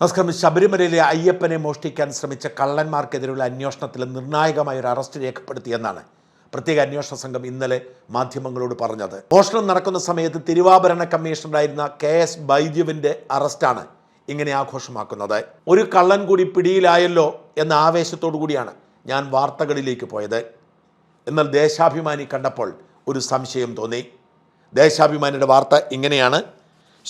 നമസ്കാരം. ശബരിമലയിലെ അയ്യപ്പനെ മോഷ്ടിക്കാൻ ശ്രമിച്ച കള്ളന്മാർക്കെതിരെയുള്ള അന്വേഷണത്തിൽ നിർണായകമായ ഒരു അറസ്റ്റ് രേഖപ്പെടുത്തിയെന്നാണ് പ്രത്യേക അന്വേഷണ സംഘം ഇന്നലെ മാധ്യമങ്ങളോട് പറഞ്ഞത്. മോഷണം നടക്കുന്ന സമയത്ത് തിരുവാഭരണ കമ്മീഷണറായിരുന്ന കെ എസ് ബൈജുവിന്റെ അറസ്റ്റാണ് ഇങ്ങനെ ആഘോഷമാക്കുന്നത്. ഒരു കള്ളൻ കൂടി പിടിയിലായല്ലോ എന്ന ആവേശത്തോടു കൂടിയാണ് ഞാൻ വാർത്തകളിലേക്ക് പോയത്. എന്നാൽ ദേശാഭിമാനി കണ്ടപ്പോൾ ഒരു സംശയം തോന്നി. ദേശാഭിമാനിയുടെ വാർത്ത ഇങ്ങനെയാണ്.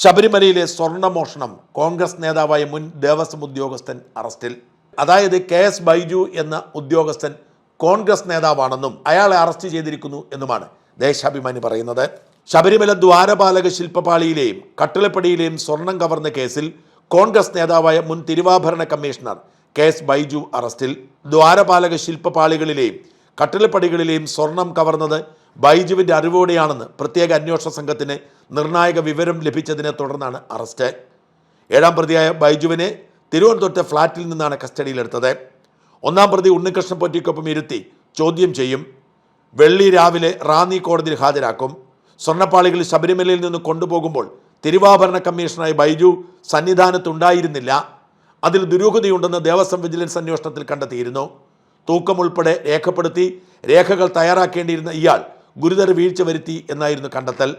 ശബരിമലയിലെ സ്വർണമോഷണം കോൺഗ്രസ് നേതാവായ മുൻ ദേവസ്വം ഉദ്യോഗസ്ഥൻ അറസ്റ്റിൽ. അതായത് കെ എസ് ബൈജു എന്ന ഉദ്യോഗസ്ഥൻ കോൺഗ്രസ് നേതാവാണെന്നും അയാളെ അറസ്റ്റ് ചെയ്തിരിക്കുന്നു എന്നുമാണ് ദേശാഭിമാനി പറയുന്നത്. ശബരിമല ദ്വാരപാലക ശില്പപാളിയിലെയും കട്ടിളപ്പടിയിലെയും സ്വർണം കവർന്ന കേസിൽ കോൺഗ്രസ് നേതാവായ മുൻ തിരുവാഭരണ കമ്മീഷണർ കെ എസ് ബൈജു അറസ്റ്റിൽ. ദ്വാരപാലക ശില്പപാളികളിലെയും കട്ടിളപ്പടികളിലെയും സ്വർണം കവർന്നത് ബൈജുവിന്റെ അറിവോടെയാണെന്ന് പ്രത്യേക അന്വേഷണ സംഘത്തിന് നിർണായക വിവരം ലഭിച്ചതിനെ തുടർന്നാണ് അറസ്റ്റ്. ഏഴാം പ്രതിയായ ബൈജുവിനെ തിരുവനന്തപുരത്തെ ഫ്ളാറ്റിൽ നിന്നാണ് കസ്റ്റഡിയിലെടുത്തത്. ഒന്നാം പ്രതി ഉണ്ണികൃഷ്ണൻ പൊറ്റിക്കൊപ്പം ഇരുത്തി ചോദ്യം ചെയ്യും. വെള്ളി രാവിലെ റാന്നി കോടതിയിൽ ഹാജരാക്കും. സ്വർണപ്പാളികൾ ശബരിമലയിൽ നിന്ന് കൊണ്ടുപോകുമ്പോൾ തിരുവാഭരണ കമ്മീഷണറായി ബൈജു സന്നിധാനത്തുണ്ടായിരുന്നില്ല. അതിൽ ദുരൂഹതയുണ്ടെന്ന് ദേവസ്വം വിജിലൻസ് അന്വേഷണത്തിൽ കണ്ടെത്തിയിരുന്നു. തൂക്കമുൾപ്പെടെ രേഖപ്പെടുത്തി രേഖകൾ തയ്യാറാക്കേണ്ടിയിരുന്ന ഇയാൾ ഗുരുതര വീഴ്ച വരുത്തി എന്നായിരുന്നു കണ്ടെത്തൽ.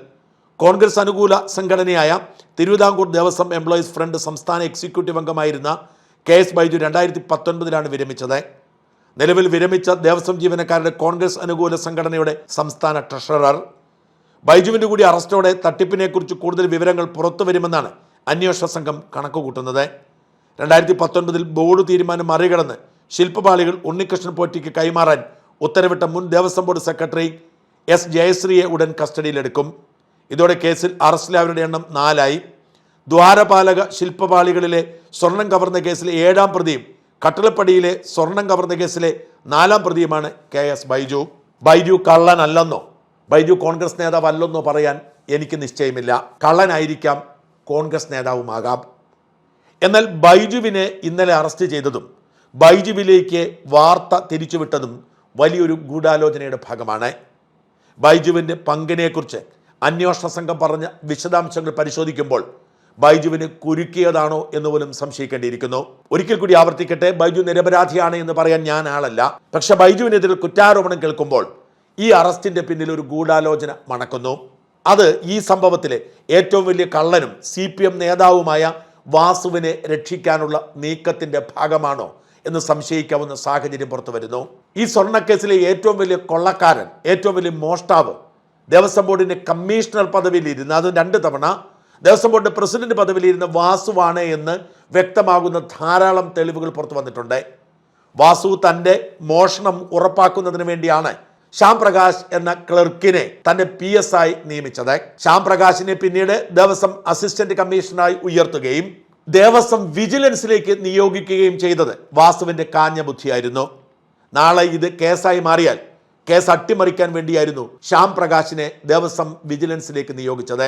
കോൺഗ്രസ് അനുകൂല സംഘടനയായ തിരുവിതാംകൂർ ദേവസ്വം എംപ്ലോയീസ് ഫ്രണ്ട് സംസ്ഥാന എക്സിക്യൂട്ടീവ് അംഗമായിരുന്ന കെ എസ് ബൈജു രണ്ടായിരത്തി പത്തൊൻപതിലാണ് വിരമിച്ചത്. നിലവിൽ വിരമിച്ച ദേവസ്വം ജീവനക്കാരുടെ കോൺഗ്രസ് അനുകൂല സംഘടനയുടെ സംസ്ഥാന ട്രഷറർ. ബൈജുവിന്റെ കൂടി അറസ്റ്റോടെ തട്ടിപ്പിനെക്കുറിച്ച് കൂടുതൽ വിവരങ്ങൾ പുറത്തു വരുമെന്നാണ് അന്വേഷണ സംഘം കണക്കുകൂട്ടുന്നത്. രണ്ടായിരത്തി പത്തൊൻപതിൽ ബോർഡ് തീരുമാനം മറികടന്ന് ശില്പപാളികൾ ഉണ്ണികൃഷ്ണൻ പോറ്റിക്ക് കൈമാറാൻ ഉത്തരവിട്ട മുൻ ദേവസ്വം ബോർഡ് സെക്രട്ടറി എസ് ജയശ്രീയെ ഉടൻ കസ്റ്റഡിയിലെടുക്കും. ഇതോടെ കേസിൽ അറസ്റ്റിലായവരുടെ എണ്ണം നാലായി. ദ്വാരപാലക ശില്പപാളികളിലെ സ്വർണം കവർന്ന കേസിലെ ഏഴാം പ്രതിയും കട്ടളപ്പടിയിലെ സ്വർണം കവർന്ന കേസിലെ നാലാം പ്രതിയുമാണ് കെ എസ് ബൈജു. ബൈജു കള്ളനല്ലെന്നോ? ബൈജു കോൺഗ്രസ് നേതാവ് അല്ലെന്നോ പറയാൻ എനിക്ക് നിശ്ചയമില്ല. കള്ളനായിരിക്കാം കോൺഗ്രസ് നേതാവുമാകാം. എന്നാൽ ബൈജുവിനെ ഇന്നലെ അറസ്റ്റ് ചെയ്തതും ബൈജുവിലേക്ക് വാർത്ത തിരിച്ചുവിട്ടതും വലിയൊരു ഗൂഢാലോചനയുടെ ഭാഗമാണ്. ബൈജുവിന്റെ പങ്കിനെക്കുറിച്ച് അന്വേഷണ സംഘം പറഞ്ഞ വിശദാംശങ്ങൾ പരിശോധിക്കുമ്പോൾ ബൈജുവിന് കുരുക്കിയതാണോ എന്ന് പോലും സംശയിക്കേണ്ടിയിരിക്കുന്നു. ഒരിക്കൽ കൂടി ആവർത്തിക്കട്ടെ ബൈജു നിരപരാധിയാണ് എന്ന് പറയാൻ ഞാൻ ആളല്ല. പക്ഷെ ബൈജുവിനെതിരെ കുറ്റാരോപണം കേൾക്കുമ്പോൾ ഈ അറസ്റ്റിന്റെ പിന്നിൽ ഒരു ഗൂഢാലോചന മണക്കുന്നു. അത് ഈ സംഭവത്തിലെ ഏറ്റവും വലിയ കള്ളനും സി നേതാവുമായ വാസുവിനെ രക്ഷിക്കാനുള്ള നീക്കത്തിന്റെ ഭാഗമാണോ എന്ന് സംശയിക്കാവുന്ന സാഹചര്യം പുറത്തു വരുന്നു. ഈ സ്വർണക്കേസിലെ ഏറ്റവും വലിയ കൊള്ളക്കാരൻ ഏറ്റവും വലിയ മോഷ്ടാവ് ദേവസ്വം ബോർഡിന്റെ കമ്മീഷണർ പദവിയിലിരുന്ന അതും രണ്ട് തവണ ദേവസ്വം ബോർഡിന്റെ പ്രസിഡന്റ് പദവിയിലിരുന്ന വാസുവാണ് എന്ന് വ്യക്തമാകുന്ന ധാരാളം തെളിവുകൾ പുറത്തു വന്നിട്ടുണ്ട്. വാസു തന്റെ മോഷണം ഉറപ്പാക്കുന്നതിന് വേണ്ടിയാണ് ശ്യാം പ്രകാശ് എന്ന ക്ലർക്കിനെ തന്റെ പി എസ് ആയി നിയമിച്ചത്. ശ്യാം പ്രകാശിനെ പിന്നീട് ദേവസ്വം അസിസ്റ്റന്റ് കമ്മീഷണറായി ഉയർത്തുകയും ദേവസ്വം വിജിലൻസിലേക്ക് നിയോഗിക്കുകയും ചെയ്തത് വാസുവിന്റെ കാഞ്ഞ ബുദ്ധിയായിരുന്നു നാളെ ഇത് കേസായി മാറിയാൽ കേസ് അട്ടിമറിക്കാൻ വേണ്ടിയായിരുന്നു ശ്യാം പ്രകാശിനെ ദേവസ്വം വിജിലൻസിലേക്ക് നിയോഗിച്ചത്.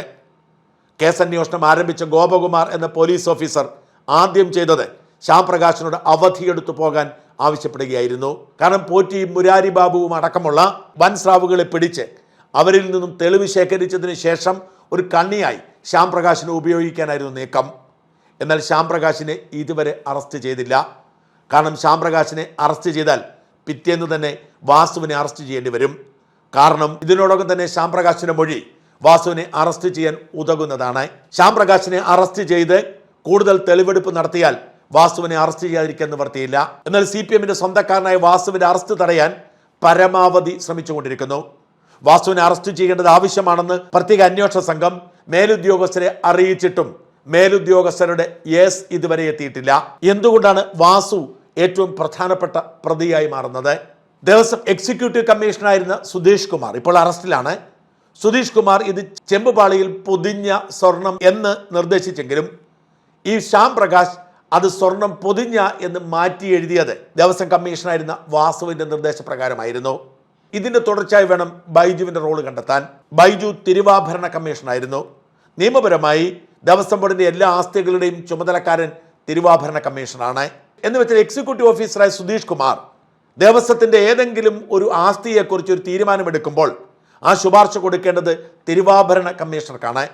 കേസ് അന്വേഷണം ആരംഭിച്ച ഗോപകുമാർ എന്ന പോലീസ് ഓഫീസർ ആദ്യം ചെയ്തത് ശ്യാം പ്രകാശിനോട് അവധിയെടുത്തു പോകാൻ ആവശ്യപ്പെടുകയായിരുന്നു. കാരണം പോറ്റിയും മുരാരി ബാബുവും അടക്കമുള്ള വൻ സ്രാവുകളെ പിടിച്ച് അവരിൽ നിന്നും തെളിവ് ശേഖരിച്ചതിന് ശേഷം ഒരു കണ്ണിയായി ശ്യാം പ്രകാശിനെ ഉപയോഗിക്കാനായിരുന്നു നീക്കം. എന്നാൽ ശ്യാം പ്രകാശിനെ ഇതുവരെ അറസ്റ്റ് ചെയ്തില്ല. കാരണം ശ്യാം പ്രകാശിനെ അറസ്റ്റ് ചെയ്താൽ പിറ്റേന്ന് തന്നെ വാസുവിനെ അറസ്റ്റ് ചെയ്യേണ്ടി വരും. കാരണം ഇതിനോടൊപ്പം തന്നെ ശ്യാം പ്രകാശിന്റെ മൊഴി വാസുവിനെ അറസ്റ്റ് ചെയ്യാൻ ഉതകുന്നതാണ്. ശ്യാം പ്രകാശിനെ അറസ്റ്റ് ചെയ്ത് കൂടുതൽ തെളിവെടുപ്പ് നടത്തിയാൽ വാസുവിനെ അറസ്റ്റ് ചെയ്യാതിരിക്കാൻ നിവർത്തിയില്ല. എന്നാൽ സി പി എമ്മിന്റെ സ്വന്തക്കാരനായ വാസുവിന്റെ അറസ്റ്റ് തടയാൻ പരമാവധി ശ്രമിച്ചുകൊണ്ടിരിക്കുന്നു. വാസുവിനെ അറസ്റ്റ് ചെയ്യേണ്ടത് ആവശ്യമാണെന്ന് പ്രത്യേക അന്വേഷണ സംഘം മേലുദ്യോഗസ്ഥരെ അറിയിച്ചിട്ടും മേലുദ്യോഗസ്ഥരുടെ യേസ് ഇതുവരെ എത്തിയിട്ടില്ല. എന്തുകൊണ്ടാണ് വാസു ഏറ്റവും പ്രധാനപ്പെട്ട പ്രതിയായി മാറുന്നത്? ദേവസ്വം എക്സിക്യൂട്ടീവ് കമ്മീഷണറായിരുന്ന സുധീഷ് കുമാർ ഇപ്പോൾ അറസ്റ്റിലാണ്. സുധീഷ് കുമാർ ഇത് ചെമ്പുപാളിയിൽ പൊതിഞ്ഞ സ്വർണം എന്ന് നിർദ്ദേശിച്ചെങ്കിലും ഈ ശ്യാം പ്രകാശ് അത് സ്വർണം പൊതിഞ്ഞ എന്ന് മാറ്റി എഴുതിയത് ദേവസ്വം കമ്മീഷണറായിരുന്ന വാസുവിന്റെ നിർദ്ദേശപ്രകാരമായിരുന്നു. ഇതിന്റെ തുടർച്ചയായി വേണം ബൈജുവിന്റെ റോൾ കണ്ടെത്താൻ. ബൈജു തിരുവാഭരണ കമ്മീഷണറായിരുന്നു. നിയമപരമായി ദേവസ്വം ബോർഡിന്റെ എല്ലാ ആസ്തികളുടെയും ചുമതലക്കാരൻ തിരുവാഭരണ കമ്മീഷനാണ് എന്ന് വെച്ചാൽ എക്സിക്യൂട്ടീവ് ഓഫീസറായ സുധീഷ് കുമാർ ദേവസ്വത്തിന്റെ ഏതെങ്കിലും ഒരു ആസ്തിയെക്കുറിച്ച് ഒരു തീരുമാനമെടുക്കുമ്പോൾ ആ ശുപാർശ കൊടുക്കേണ്ടത് തിരുവാഭരണ കമ്മീഷണർക്കാണ്.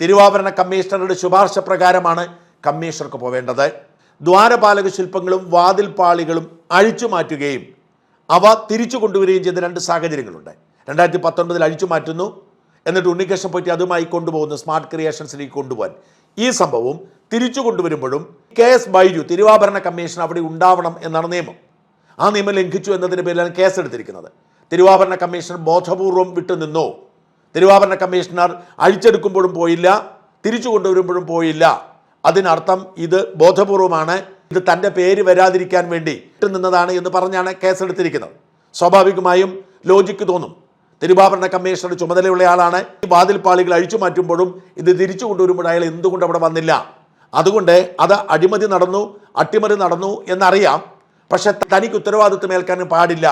തിരുവാഭരണ കമ്മീഷണറുടെ ശുപാർശ പ്രകാരമാണ് കമ്മീഷണർക്ക് പോവേണ്ടത്. ദ്വാരപാലക ശില്പങ്ങളും വാതിൽപാളികളും അഴിച്ചു മാറ്റുകയും അവ തിരിച്ചു കൊണ്ടുവരികയും ചെയ്ത രണ്ട് സാഹചര്യങ്ങളുണ്ട്. രണ്ടായിരത്തി പത്തൊൻപതിൽ അഴിച്ചു മാറ്റുന്നു എന്നിട്ട് ഉണ്ണികൃഷ്ണൻ പറ്റി അതുമായി കൊണ്ടുപോകുന്ന സ്മാർട്ട് ക്രിയേഷൻസിലേക്ക് കൊണ്ടുപോകാൻ. ഈ സംഭവം തിരിച്ചു കൊണ്ടുവരുമ്പോഴും കെ എസ് ബൈജു തിരുവാഭരണ കമ്മീഷൻ അവിടെ ഉണ്ടാവണം എന്നാണ് നിയമം. ആ നിയമം ലംഘിച്ചു എന്നതിന് പേരിലാണ് കേസെടുത്തിരിക്കുന്നത്. തിരുവാഭരണ കമ്മീഷണർ ബോധപൂർവം വിട്ടുനിന്നു തിരുവാഭരണ കമ്മീഷണർ അഴിച്ചെടുക്കുമ്പോഴും പോയില്ല തിരിച്ചു കൊണ്ടുവരുമ്പോഴും പോയില്ല. അതിനർത്ഥം ഇത് ബോധപൂർവമാണ് ഇത് തന്റെ പേര് വരാതിരിക്കാൻ വേണ്ടി നിന്നതാണ് എന്ന് പറഞ്ഞാണ് കേസെടുത്തിരിക്കുന്നത്. സ്വാഭാവികമായും ലോജിക്ക് തോന്നും. തിരുവാഭരണ കമ്മീഷണർ ചുമതലയുള്ള ആളാണ്. ഈ വാതിൽപ്പാളികൾ അഴിച്ചു മാറ്റുമ്പോഴും ഇത് തിരിച്ചു കൊണ്ടുവരുമ്പോൾ അയാൾ എന്തുകൊണ്ട് അവിടെ വന്നില്ല? അതുകൊണ്ട് അത് അഴിമതി നടന്നു അട്ടിമറി നടന്നു എന്നറിയാം. പക്ഷെ തനിക്ക് ഉത്തരവാദിത്വം ഏൽക്കാൻ പാടില്ല.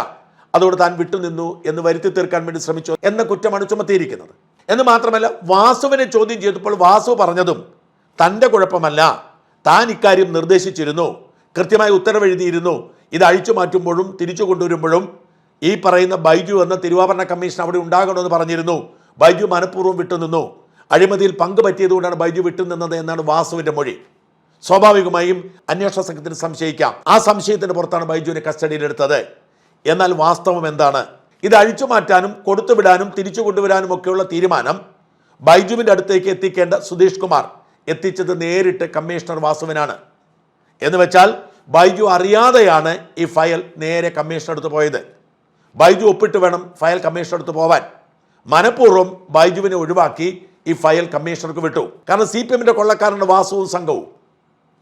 അതുകൊണ്ട് താൻ വിട്ടുനിന്നു എന്ന് വരുത്തി തീർക്കാൻ വേണ്ടി ശ്രമിച്ചു എന്ന കുറ്റമാണ് ചുമത്തിയിരിക്കുന്നത്. എന്ന് മാത്രമല്ല വാസുവിനെ ചോദ്യം ചെയ്തപ്പോൾ വാസു പറഞ്ഞതും തന്റെ കുഴപ്പമല്ല. താൻ ഇക്കാര്യം നിർദ്ദേശിച്ചിരുന്നു കൃത്യമായി ഉത്തരവെഴുതിയിരുന്നു. ഇത് അഴിച്ചു മാറ്റുമ്പോഴും തിരിച്ചു കൊണ്ടുവരുമ്പോഴും ഈ പറയുന്ന ബൈജു എന്ന തിരുവാഭരണ കമ്മീഷൻ അവിടെ ഉണ്ടാകണമെന്ന് പറഞ്ഞിരുന്നു. ബൈജു മനഃപൂർവം വിട്ടുനിന്നു. അഴിമതിയിൽ പങ്ക് പറ്റിയതുകൊണ്ടാണ് ബൈജു വിട്ടുനിന്നത് എന്നാണ് വാസുവിന്റെ മൊഴി. സ്വാഭാവികമായും അന്വേഷണ സംഘത്തിന് സംശയിക്കാം. ആ സംശയത്തിന് പുറത്താണ് ബൈജുവിനെ കസ്റ്റഡിയിലെടുത്തത് എന്നാൽ വാസ്തവം എന്താണ്? ഇത് അഴിച്ചു മാറ്റാനും കൊടുത്തുവിടാനും തിരിച്ചു കൊണ്ടുവരാനും ഒക്കെയുള്ള തീരുമാനം ബൈജുവിന്റെ അടുത്തേക്ക് എത്തിക്കേണ്ട സുധീഷ് കുമാർ. എത്തിച്ചത് നേരിട്ട് കമ്മീഷണർ വാസുവിനാണ്. എന്ന് വെച്ചാൽ ബൈജു അറിയാതെയാണ് ഈ ഫയൽ നേരെ കമ്മീഷണർ അടുത്ത് പോയത്. ബൈജു ഒപ്പിട്ട് വേണം ഫയൽ കമ്മീഷണർ അടുത്ത് പോവാൻ. മനഃപൂർവം ബൈജുവിനെ ഒഴിവാക്കി ഈ ഫയൽ കമ്മീഷണർക്ക് വിട്ടു. കാരണം സി പി എമ്മിന്റെ കൊള്ളക്കാരന്റെ വാസുവും സംഘവും.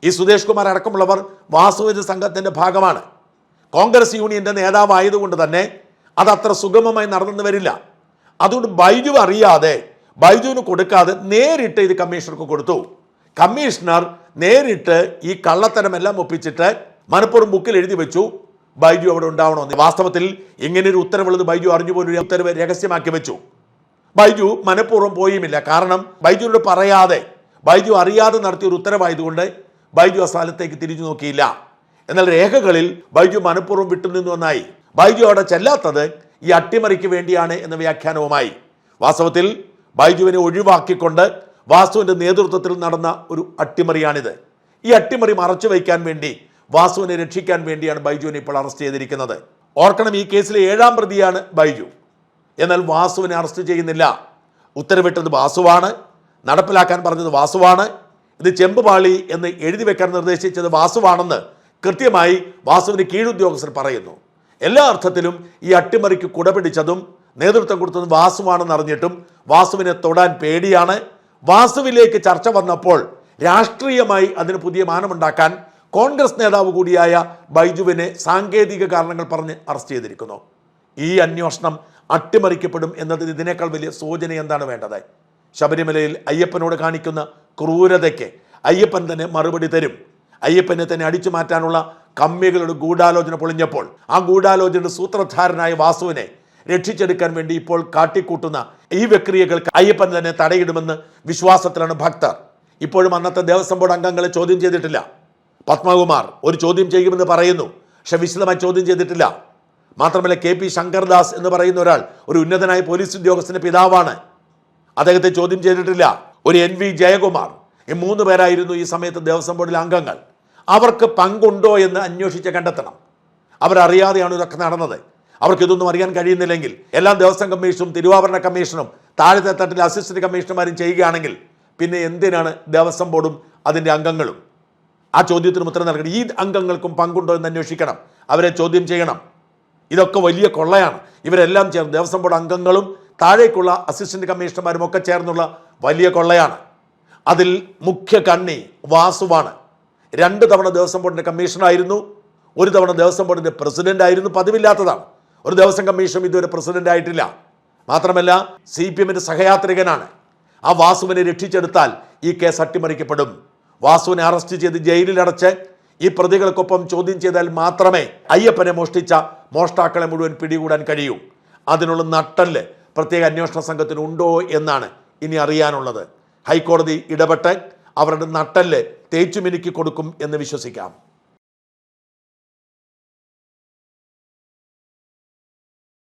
ഈ സുദേശ് കുമാർ അടക്കമുള്ളവർ വാസുവിന്റെ സംഘത്തിന്റെ ഭാഗമാണ്. കോൺഗ്രസ് യൂണിയന്റെ നേതാവായതുകൊണ്ട് തന്നെ അത് അത്ര സുഗമമായി നടന്നു വരില്ല. അതുകൊണ്ട് ബൈജു അറിയാതെ ബൈജുവിന് കൊടുക്കാതെ നേരിട്ട് ഇത് കമ്മീഷണർക്ക് കൊടുത്തു. കമ്മീഷണർ നേരിട്ട് ഈ കള്ളത്തരമെല്ലാം ഒപ്പിച്ചിട്ട് മനപ്പുറം ബുക്കിൽ എഴുതി വെച്ചു. ബൈജു അവിടെ ഉണ്ടാവണമെന്ന് വാസ്തവത്തിൽ ഇങ്ങനെ ഒരു ഉത്തരവുള്ളത് ബൈജു അറിഞ്ഞു പോലും ഉത്തരവ് രഹസ്യമാക്കി വെച്ചു. ബൈജു മനഃപൂർവം പോയുമില്ല. കാരണം ബൈജുവിനോട് പറയാതെ ബൈജു അറിയാതെ നടത്തിയ ഒരു ഉത്തരവായതുകൊണ്ട് ബൈജു ആ സ്ഥലത്തേക്ക് തിരിഞ്ഞു നോക്കിയില്ല. എന്നാൽ രേഖകളിൽ ബൈജു മനഃപൂർവം വിട്ടുനിന്നു എന്നായി. ബൈജു അവിടെ ചെല്ലാത്തത് ഈ അട്ടിമറിക്ക് വേണ്ടിയാണ് എന്ന വ്യാഖ്യാനവുമായി. വാസ്തവത്തിൽ ബൈജുവിനെ ഒഴിവാക്കിക്കൊണ്ട് വാസ്തുവിന്റെ നേതൃത്വത്തിൽ നടന്ന ഒരു അട്ടിമറിയാണിത്. ഈ അട്ടിമറി മറച്ചു വയ്ക്കാൻ വേണ്ടി വാസുവിനെ രക്ഷിക്കാൻ വേണ്ടിയാണ് ബൈജുവിനെ ഇപ്പോൾ അറസ്റ്റ് ചെയ്തിരിക്കുന്നത്. ഓർക്കണം ഈ കേസിലെ ഏഴാം പ്രതിയാണ് ബൈജു. എന്നാൽ വാസുവിനെ അറസ്റ്റ് ചെയ്യുന്നില്ല. ഉത്തരവിട്ടത് വാസുവാണ്. നടപ്പിലാക്കാൻ പറഞ്ഞത് വാസുവാണ്. ഇത് ചെമ്പുപാളി എന്ന് എഴുതി വെക്കാൻ നിർദ്ദേശിച്ചത് വാസുവാണെന്ന് കൃത്യമായി വാസുവിന് കീഴുദ്യോഗസ്ഥർ പറയുന്നു. എല്ലാ അർത്ഥത്തിലും ഈ അട്ടിമറിക്ക് കുടപിടിച്ചതും നേതൃത്വം കൊടുത്തതും വാസുവാണെന്ന് അറിഞ്ഞിട്ടും വാസുവിനെ തൊടാൻ പേടിയാണ്. വാസുവിലേക്ക് ചർച്ച വന്നപ്പോൾ രാഷ്ട്രീയമായി അതിന് പുതിയ മാനമുണ്ടാക്കാൻ കോൺഗ്രസ് നേതാവ് കൂടിയായ ബൈജുവിനെ സാങ്കേതിക കാരണങ്ങൾ പറഞ്ഞ് അറസ്റ്റ് ചെയ്തിരിക്കുന്നു. ഈ അന്വേഷണം അട്ടിമറിക്കപ്പെടും എന്നതിന് ഇതിനേക്കാൾ വലിയ സൂചന എന്താണ് വേണ്ടത്? ശബരിമലയിൽ അയ്യപ്പനോട് കാണിക്കുന്ന ക്രൂരതയ്ക്ക് അയ്യപ്പൻ തന്നെ മറുപടി തരും. അയ്യപ്പനെ തന്നെ അടിച്ചു മാറ്റാനുള്ള കമ്മികളുടെ ഗൂഢാലോചന പൊളിഞ്ഞപ്പോൾ ആ ഗൂഢാലോചനയുടെ സൂത്രധാരനായ വാസുവിനെ രക്ഷിച്ചെടുക്കാൻ വേണ്ടി ഇപ്പോൾ കാട്ടിക്കൂട്ടുന്ന ഈ വ്യക്രിയകൾക്ക് അയ്യപ്പൻ തന്നെ തടയിടുമെന്ന് വിശ്വാസത്തിലാണ് ഭക്തർ. ഇപ്പോഴും അന്നത്തെ ദേവസ്വം ബോർഡ് അംഗങ്ങളെ ചോദ്യം ചെയ്തിട്ടില്ല. പത്മകുമാർ ഒരു ചോദ്യം ചെയ്യുമെന്ന് പറയുന്നു. പക്ഷെ വിശദമായി ചോദ്യം ചെയ്തിട്ടില്ല. മാത്രമല്ല കെ പി ശങ്കർദാസ് എന്ന് പറയുന്ന ഒരാൾ ഒരു ഉന്നതനായ പോലീസ് ഉദ്യോഗസ്ഥന്റെ പിതാവാണ്. അദ്ദേഹത്തെ ചോദ്യം ചെയ്തിട്ടില്ല. ഒരു എൻ വി ജയകുമാർ ഈ മൂന്ന് പേരായിരുന്നു ഈ സമയത്ത് ദേവസ്വം ബോർഡിലെ അംഗങ്ങൾ. അവർക്ക് പങ്കുണ്ടോ എന്ന് അന്വേഷിച്ച് കണ്ടെത്തണം. അവരറിയാതെയാണ് ഇതൊക്കെ നടന്നത്. അവർക്ക് ഇതൊന്നും അറിയാൻ കഴിയുന്നില്ലെങ്കിൽ എല്ലാം ദേവസ്വം കമ്മീഷനും തിരുവാഭരണ കമ്മീഷനും താഴത്തെ തട്ടിലെ അസിസ്റ്റന്റ് കമ്മീഷണർമാരും ചെയ്യുകയാണെങ്കിൽ പിന്നെ എന്തിനാണ് ദേവസ്വം ബോർഡും അതിന്റെ അംഗങ്ങളും? ആ ചോദ്യത്തിന് ഉത്തരം നൽകണം. ഈ അംഗങ്ങൾക്കും പങ്കുണ്ടോ എന്ന് അന്വേഷിക്കണം. അവരെ ചോദ്യം ചെയ്യണം. ഇതൊക്കെ വലിയ കൊള്ളയാണ്. ഇവരെല്ലാം ചേർന്ന് ദേവസ്വം ബോർഡ് അംഗങ്ങളും താഴേക്കുള്ള അസിസ്റ്റന്റ് കമ്മീഷണർമാരും ഒക്കെ ചേർന്നുള്ള വലിയ കൊള്ളയാണ്. അതിൽ മുഖ്യ കണ്ണി വാസുവാണ്. രണ്ട് തവണ ദേവസ്വം ബോർഡിന്റെ കമ്മീഷണറായിരുന്നു ഒരു തവണ ദേവസ്വം ബോർഡിന്റെ പ്രസിഡന്റ് ആയിരുന്നു. പതിവില്ലാത്തതാണ്. ഒരു ദേവസ്വം കമ്മീഷൻ ഇതുവരെ പ്രസിഡന്റ് ആയിട്ടില്ല. മാത്രമല്ല സി പി എമ്മിന്റെ സഹയാത്രികനാണ്. ആ വാസുവിനെ രക്ഷിച്ചെടുത്താൽ ഈ കേസ് അട്ടിമറിക്കപ്പെടും. വാസുവിനെ അറസ്റ്റ് ചെയ്ത് ജയിലിലടച്ച് ഈ പ്രതികൾക്കൊപ്പം ചോദ്യം ചെയ്താൽ മാത്രമേ അയ്യപ്പനെ മോഷ്ടിച്ച മോഷ്ടാക്കളെ മുഴുവൻ പിടികൂടാൻ കഴിയൂ. അതിനുള്ള നട്ടൽ പ്രത്യേക അന്വേഷണ സംഘത്തിന് ഉണ്ടോ എന്നാണ് ഇനി അറിയാനുള്ളത്. ഹൈക്കോടതി ഇടപെട്ട് അവരുടെ നട്ടൽ തേച്ചുമിനുക്കി കൊടുക്കും എന്ന് വിശ്വസിക്കാം.